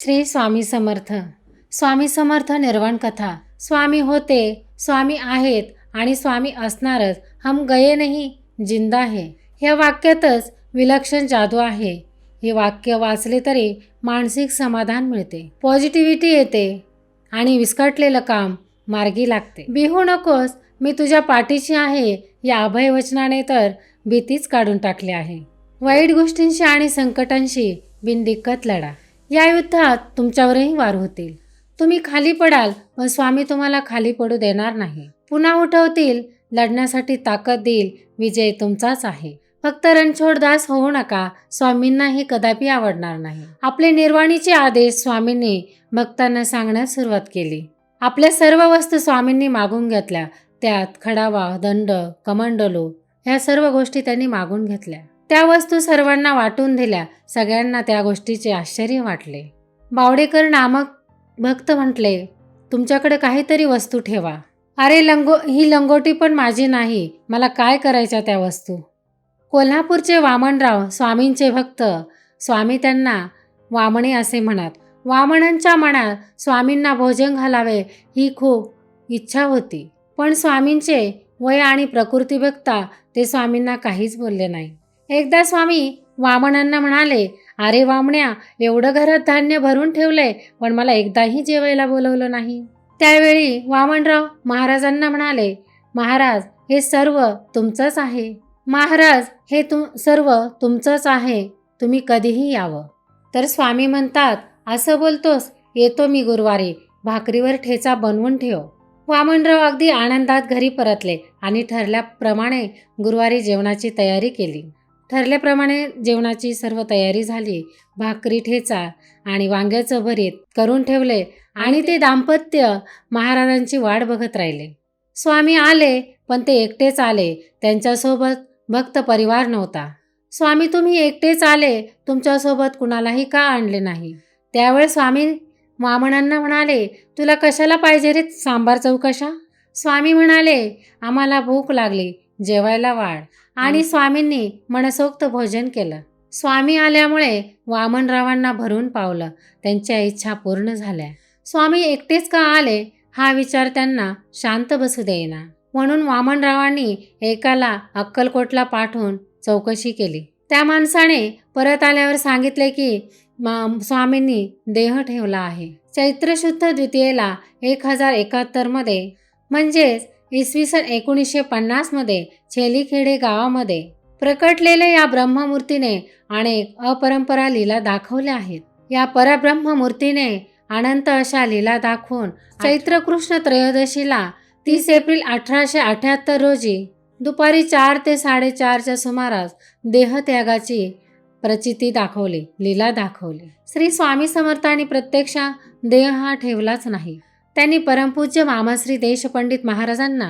श्री स्वामी समर्थ. स्वामी समर्थ निर्वाण कथा. स्वामी होते स्वामी आहेत आणि स्वामी असणारच हम गये नाही जिंदा आहे ह्या वाक्यातच विलक्षण जादू आहे. हे वाक्य वाचले तरी मानसिक समाधान मिळते. पॉझिटिव्हिटी येते आणि विस्कटलेलं काम मार्गी लागते. बिहू नकोस मी तुझ्या पाठीशी आहे. या अभयवचनाने तर भीतीच काढून टाकली आहे. वाईट गोष्टींशी आणि संकटांशी बिनदिक्कत लढा. या युद्धात तुमच्यावरही वार होतील. तुम्ही खाली पडाल व स्वामी तुम्हाला खाली पडू देणार नाही. पुन्हा उठवतील लढण्यासाठी ताकद देईल विजय तुमचाच आहे. फक्त रणछोडदास होऊ नका स्वामींनाही कदापि आवडणार नाही. आपले निर्वाणीचे आदेश स्वामींनी भक्तांना सांगण्यास सुरुवात केली. आपल्या सर्व वस्तू स्वामींनी मागून घेतल्या. त्यात खडावा दंड कमंडलो ह्या सर्व गोष्टी त्यांनी मागून घेतल्या. त्या वस्तू सर्वांना वाटून दिल्या. सगळ्यांना त्या गोष्टीचे आश्चर्य वाटले. बावडेकर नामक भक्त म्हटले तुमच्याकडे काहीतरी वस्तू ठेवा. अरे लंगो ही लंगोटी पण माझी नाही. मला काय करायच्या त्या वस्तू? कोल्हापूरचे वामनराव स्वामींचे भक्त. स्वामी त्यांना वामणे असे म्हणत. वामणांच्या मनात स्वामींना भोजन घालावे ही खूप इच्छा होती. पण स्वामींचे वय आणि प्रकृती बघता ते स्वामींना काहीच बोलले नाही. एकदा स्वामी वामनांना म्हणाले अरे वामण्या एवढं घरात धान्य भरून ठेवलंय पण मला एकदाही जेवायला बोलवलं नाही. त्यावेळी वामनराव महाराजांना म्हणाले महाराज हे सर्व तुमचंच आहे. महाराज हे तुम सर्व तुमचंच आहे. तुम्ही कधीही यावं. तर स्वामी म्हणतात असं बोलतोस येतो मी गुरुवारी भाकरीवर ठेचा बनवून ठेव. वामनराव अगदी आनंदात घरी परतले आणि ठरल्याप्रमाणे गुरुवारी जेवणाची तयारी केली. ठरल्याप्रमाणे जेवणाची सर्व तयारी झाली. भाकरी ठेचा आणि वांग्याचं भरीत करून ठेवले आणि ते दाम्पत्य महाराजांची वाट बघत राहिले. स्वामी आले पण ते एकटेच आले. त्यांच्यासोबत भक्त परिवार नव्हता. स्वामी तुम्ही एकटेच आले. तुमच्यासोबत कुणालाही का आणले नाही? त्यावेळेस स्वामी वामणांना म्हणाले तुला कशाला पाहिजे रे? सांबार चौकशा स्वामी म्हणाले आम्हाला भूक लागली. जेवायला वाढ. आणि स्वामींनी मनसोक्त भोजन केलं. स्वामी आल्यामुळे वामनरावांना भरून पावलं. त्यांच्या इच्छा पूर्ण झाल्या. स्वामी एकटेच का आले? हा विचार त्यांना शांत बसू देईना. म्हणून वामनरावांनी एकाला अक्कलकोटला पाठवून चौकशी केली. त्या माणसाने परत आल्यावर सांगितले की स्वामींनी देह ठेवला आहे. चैत्र शुद्ध द्वितीयेला एक हजार एकाहत्तरमध्ये म्हणजेच इसवी सन एकोणीसशे पन्नासमध्ये छेलीखेडे गावामध्ये प्रकटलेल्या या ब्रह्ममूर्तीने अनेक अपरंपरा लीला दाखवल्या आहेत. या परब्रह्ममूर्तीने अनंत अशा लीला दाखवून चैत्र कृष्ण त्रयोदशीला तीस एप्रिल अठराशे अठ्याहत्तर रोजी दुपारी चार ते साडेचारच्या सुमारास देहत्यागाची प्रचिती दाखवली लीला दाखवली. श्री स्वामी समर्थांनी प्रत्यक्षा देह हा ठेवलाच नाही. त्यांनी परमपूज्य मामाश्री देशपंडित महाराजांना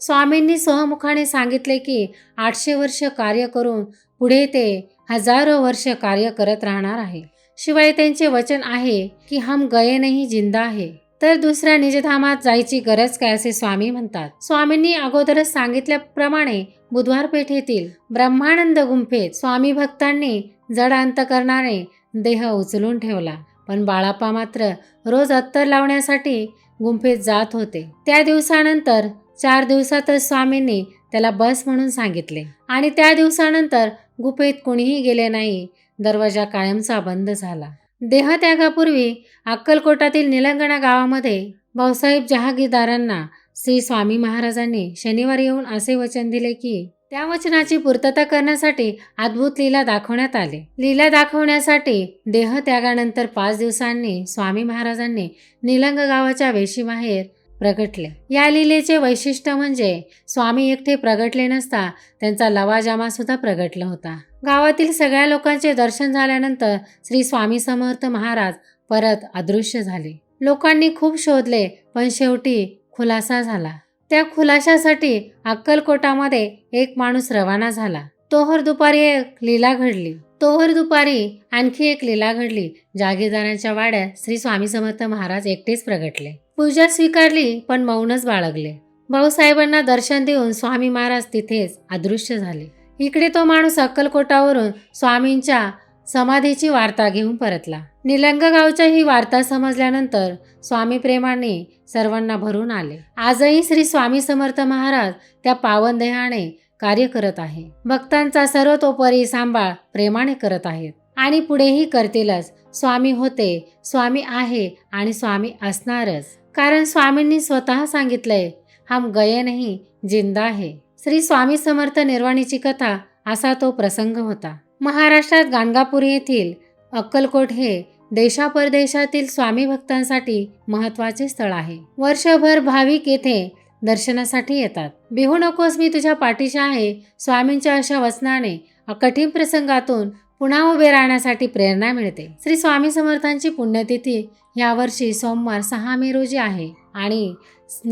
स्वामींनी सहमुखाने सांगितले की आठशे वर्ष कार्य करून पुढे ते हजारो वर्ष कार्य करत राहणार आहे. शिवाय त्यांचे वचन आहे की हम गये नाही जिंदा आहे. तर दुसऱ्या निजधामात जायची गरज काय असे स्वामी म्हणतात? स्वामींनी अगोदरच सांगितल्याप्रमाणे बुधवार पेठेतील ब्रह्मानंद गुंफेत स्वामी भक्तांनी जड अंत करणारे देह उचलून ठेवला. पण बाळापा मात्र रोज अत्तर लावण्यासाठी गुंफेत जात होते. त्या दिवसानंतर चार दिवसातच स्वामींनी त्याला बस म्हणून सांगितले. आणि त्या दिवसानंतर गुफेत कुणीही गेले नाही. दरवाजा कायमचा बंद झाला. देहत्यागापूर्वी अक्कलकोटातील निलंगणा गावामध्ये भाऊसाहेब जहागीरदारांना श्री स्वामी महाराजांनी शनिवारी येऊन असे वचन दिले की त्या वचनाची पूर्तता करण्यासाठी अद्भुत लीला दाखवण्यात आले. लीला दाखवण्यासाठी देहत्यागानंतर पाच दिवसांनी स्वामी महाराजांनी निलंग गावाच्या वेशीबाहेर प्रगटले. या लीलेचे वैशिष्ट्य म्हणजे स्वामी एकटे प्रगटले नसता त्यांचा लवाजामा सुद्धा प्रगटला होता. गावातील सगळ्या लोकांचे दर्शन झाल्यानंतर श्री स्वामी समर्थ महाराज परत अदृश्य झाले. लोकांनी खूप शोधले पण शेवटी खुलासा झाला. त्या खुलाशासाठी अक्कलकोटामध्ये एक माणूस रवाना झाला. तोहर दुपारी एक लीला घडली. तोहर दुपारी आणखी एक लीला घडली. जागीरदारांच्या वाड्यात श्री स्वामी समर्थ महाराज एकटेच प्रगटले. पूजा स्वीकारली पण मौनच बाळगले. भाऊसाहेबांना दर्शन देऊन स्वामी महाराज तिथेच अदृश्य झाले. इकडे तो माणूस अक्कलकोटावरून स्वामींच्या समाधीची वार्ता घेऊन परतला. निलंग गावच्या ही वार्ता समजल्यानंतर स्वामी प्रेमाने सर्वांना भरून आले. आजही श्री स्वामी समर्थ महाराज त्या पावन देहाने कार्य करत आहे. भक्तांचा सर्वतोपरी सांभाळ प्रेमाने करत आहेत. आणि पुढेही करतीलच. स्वामी होते स्वामी आहे आणि स्वामी असणारच. कारण स्वामींनी स्वतः सांगितलंय हम गये नाही जिंदा आहे श्री स्वामी समर्थ निर्वाणीची कथा असा तो प्रसंग होता. महाराष्ट्रात गाणगापूर येथील अक्कलकोट हे देशापरदेशातील स्वामी भक्तांसाठी महत्त्वाचे स्थळ आहे. वर्षभर भाविक येथे दर्शनासाठी येतात. बिहू नकोस मी तुझ्या पाठीशी आहे. स्वामींच्या अशा वचनाने कठीण प्रसंगातून पुन्हा उभे राहण्यासाठी प्रेरणा मिळते. श्री स्वामी समर्थांची पुण्यतिथी यावर्षी सोमवार सहा मे रोजी आहे आणि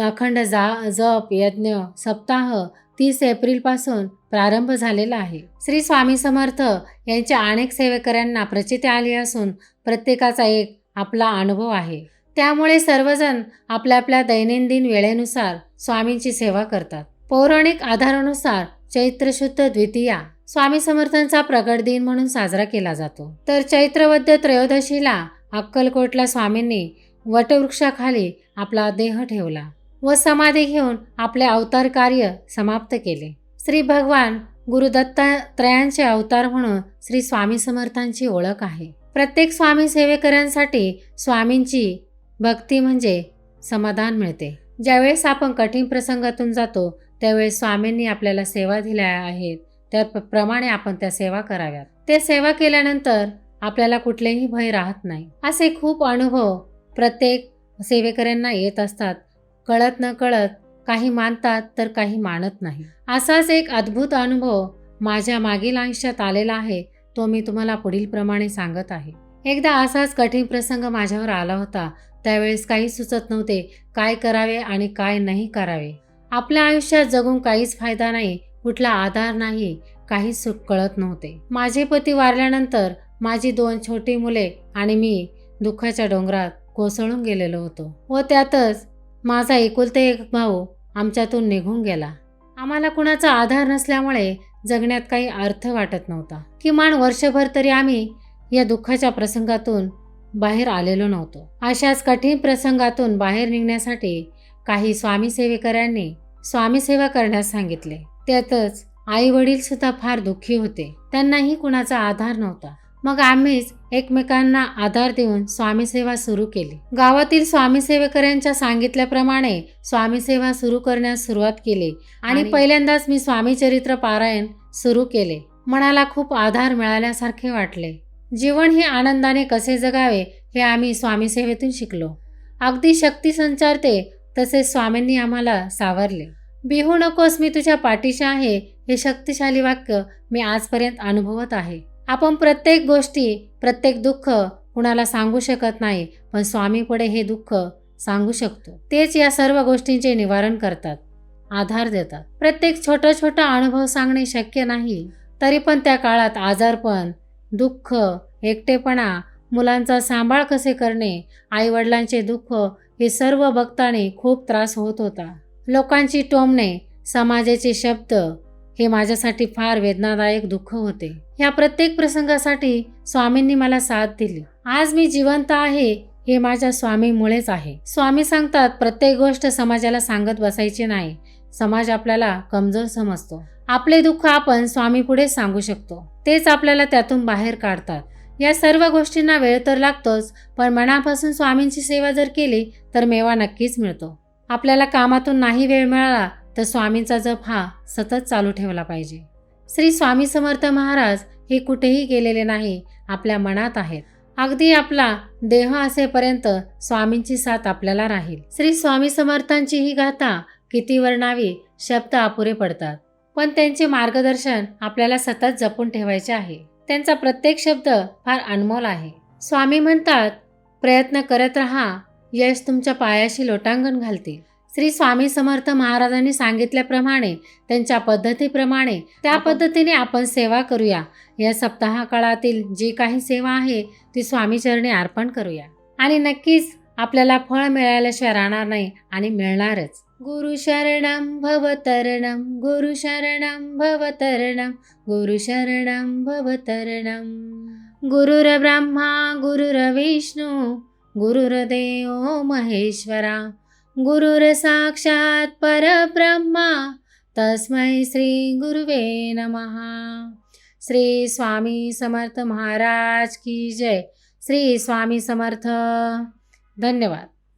अखंड जा जप यज्ञ सप्ताह तीस एप्रिलपासून प्रारंभ झालेला आहे. श्री स्वामी समर्थ यांच्या अनेक सेवेकऱ्यांना प्रचिती आली असून प्रत्येकाचा एक आपला अनुभव आहे. त्यामुळे सर्वजण आपल्या आपल्या दैनंदिन वेळेनुसार स्वामींची सेवा करतात. पौराणिक आधारानुसार चैत्र शुद्ध द्वितीया स्वामी समर्थांचा प्रगट दिन म्हणून साजरा केला जातो. तर चैत्रवद्य त्रयोदशीला अक्कलकोटला स्वामींनी वटवृक्षाखाली आपला देह ठेवला. व समाधी घेऊन आपले अवतार कार्य समाप्त केले. श्री भगवान गुरुदत्तात्रयांचे अवतार म्हणून श्री स्वामी समर्थांची ओळख आहे. प्रत्येक स्वामी सेवेकऱ्यांसाठी स्वामींची भक्ती म्हणजे समाधान मिळते. ज्यावेळेस आपण कठीण प्रसंगातून जातो त्यावेळेस स्वामींनी आपल्याला सेवा दिल्या आहेत. त्याप्रमाणे आपण त्या सेवा कराव्यात. ते सेवा केल्यानंतर आपल्याला कुठलेही भय राहत नाही. असे खूप अनुभव प्रत्येक सेवेकऱ्यांना येत असतात. कळत न कळत काही मानतात तर काही मानत नाही. असाच एक अद्भुत अनुभव माझ्या मागील आयुष्यात आलेला आहे तो मी तुम्हाला पुढील प्रमाणे सांगत आहे. एकदा असाच कठीण प्रसंग माझ्यावर आला होता. त्यावेळेस काही सुचत नव्हते काय करावे आणि काय नाही करावे. आपल्या आयुष्यात जगून काहीच फायदा नाही कुठला आधार नाही काही सुख कळत नव्हते. माझे पती वारल्यानंतर माझी दोन छोटी मुले आणि मी दुःखाच्या डोंगरात कोसळून गेलेलो होतो. व त्यातच माझा एकुलते एक भाऊ आमच्यातून निघून गेला. आम्हाला कुणाचा आधार नसल्यामुळे जगण्यात काही अर्थ वाटत नव्हता. किमान वर्षभर तरी आम्ही या दुःखाच्या प्रसंगातून बाहेर आलेलो नव्हतो. अशाच कठीण प्रसंगातून बाहेर निघण्यासाठी काही स्वामीसेवेकऱ्यांनी स्वामीसेवा करण्यास सांगितले. त्यातच आई वडील सुद्धा फार दुःखी होते. त्यांनाही कुणाचा आधार नव्हता. मग आम्हीच एकमेकांना आधार देऊन स्वामी सेवा सुरू केली. गावातील स्वामी सेवेकऱ्यांच्या सांगितल्याप्रमाणे स्वामी सेवा सुरू करण्यास सुरुवात केली आणि पहिल्यांदाच मी स्वामी चरित्र पारायण सुरू केले. मनाला खूप आधार मिळाल्यासारखे वाटले. जीवन हे आनंदाने कसे जगावे हे आम्ही स्वामी सेवेतून शिकलो. अगदी शक्ती संचारते तसेच स्वामींनी आम्हाला सावरले. बिहू नकोस मी तुझ्या पाठीशी आहे हे शक्तिशाली वाक्य मी आजपर्यंत अनुभवत आहे. आपण प्रत्येक गोष्टी प्रत्येक दुःख कुणाला सांगू शकत नाही पण स्वामीपुढे हे दुःख सांगू शकतो. तेच या सर्व गोष्टींचे निवारण करतात आधार देतात. प्रत्येक छोटा छोटा अनुभव सांगणे शक्य नाही तरी पण त्या काळात आजारपण दुःख एकटेपणा मुलांचा सांभाळ कसे करणे आईवडिलांचे दुःख हे सर्व बघताने खूप त्रास होत होता. लोकांची टोमणे समाजाचे शब्द हे माझ्यासाठी फार वेदनादायक दुःख होते. या प्रत्येक प्रसंगासाठी स्वामींनी मला साथ दिली. आज मी जिवंत आहे हे माझ्या स्वामीमुळेच आहे. स्वामी सांगतात प्रत्येक गोष्ट समाजाला सांगत बसायची नाही. समाज आपल्याला कमजोर समजतो. आपले दुःख आपण स्वामी पुढे सांगू शकतो. तेच आपल्याला त्यातून बाहेर काढतात. या सर्व गोष्टींना वेळ तर लागतोच पण मनापासून स्वामींची सेवा जर केली तर मेवा नक्कीच मिळतो. आपल्याला कामातून नाही वेळ मिळाला तर स्वामींचा जप हा सतत चालू ठेवला पाहिजे. श्री स्वामी समर्थ महाराज हे कुठेही गेलेले नाही आपल्या मनात आहेत. अगदी आपला देह असेपर्यंत स्वामींची साथ आपल्याला राहील. श्री स्वामी समर्थांची ही गाथा किती वर्णावी शब्द अपुरे पडतात. पण त्यांचे मार्गदर्शन आपल्याला सतत जपून ठेवायचे आहे. त्यांचा प्रत्येक शब्द फार अनमोल आहे. स्वामी म्हणतात प्रयत्न करत राहा यश तुमच्या पायाशी लोटांगण घालतील. श्री स्वामी समर्थ महाराजांनी सांगितल्याप्रमाणे त्यांच्या पद्धतीप्रमाणे त्या पद्धतीने आपण सेवा करूया. या सप्ताह काळातील जी काही सेवा आहे ती स्वामीचरणी अर्पण करूया. आणि नक्कीच आपल्याला फळ मिळाल्याशिवाय राहणार नाही आणि मिळणारच. गुरु शरणम भवतरणम गुरु शरणम भवतरणम गुरु शरणम भवतरणम गुरुर्ब्रह्मा गुरुर्विष्णू गुरुर्देव महेश्वरा गुरुर साक्षात परब्रह्मा. तस्मै श्री गुरुवे नमहा श्री स्वामी समर्थ महाराज की जय. श्री स्वामी समर्थ. धन्यवाद.